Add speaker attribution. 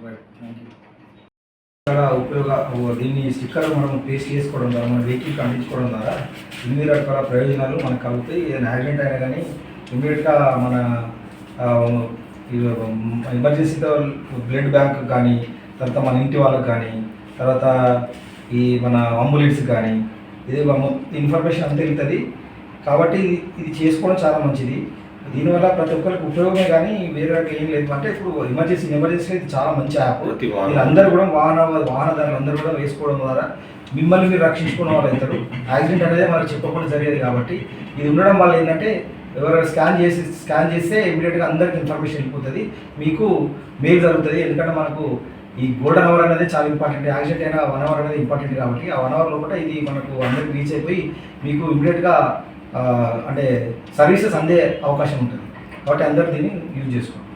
Speaker 1: Right, thank you. ఉపయోగ దీన్ని sticker మనం పేస్ట్ చేసుకోవడం ద్వారా మన వెహికల్కి అందించుకోవడం ద్వారా ఇన్ని రకాల ప్రయోజనాలు మనకు కలుగుతాయి. ఏదైనా యాక్సిడెంట్ అయినా కానీ ఇమీడియట్గా మన ఎమర్జెన్సీతో బ్లడ్ బ్యాంక్ కానీ తర్వాత మన ఇంటి వాళ్ళకి కానీ తర్వాత ఈ మన అంబులెన్స్ కానీ ఇది ఇన్ఫర్మేషన్ అంతా వెళ్తుంది. కాబట్టి ఇది చేసుకోవడం చాలా మంచిది. దీనివల్ల ప్రతి ఒక్కరికి ఉపయోగమే కానీ వేరే రకంగా ఏం లేదు. అంటే ఇప్పుడు ఎమర్జెన్సీ ఎమర్జెన్సీ ఇది చాలా మంచి యాప్. వీళ్ళందరూ కూడా వాహన వాహనదారులు అందరూ కూడా వేసుకోవడం ద్వారా మిమ్మల్ని మీరు రక్షించుకున్న వాళ్ళు అవుతారు. యాక్సిడెంట్ అనేది మనకు చెప్పకుండా జరిగేది కాబట్టి ఇది ఉండడం వల్ల ఏంటంటే ఎవరు స్కాన్ చేసి స్కాన్ చేస్తే ఇమీడియట్గా అందరికి ఇన్ఫర్మేషన్ వెళ్ళిపోతుంది. మీకు మేలు జరుగుతుంది. ఎందుకంటే మనకు ఈ గోల్డెన్ అవర్ అనేది చాలా ఇంపార్టెంట్ యాక్సిడెంట్ అయినా వన్ అవర్ అనేది ఇంపార్టెంట్ కాబట్టి ఆ వన్ అవర్ లోపల ఇది మనకు అందరికి రీచ్ అయిపోయి మీకు ఇమీడియట్గా అంటే సర్వీసెస్ అందే అవకాశం ఉంటుంది. కాబట్టి అందరు దీన్ని యూజ్ చేసుకోండి.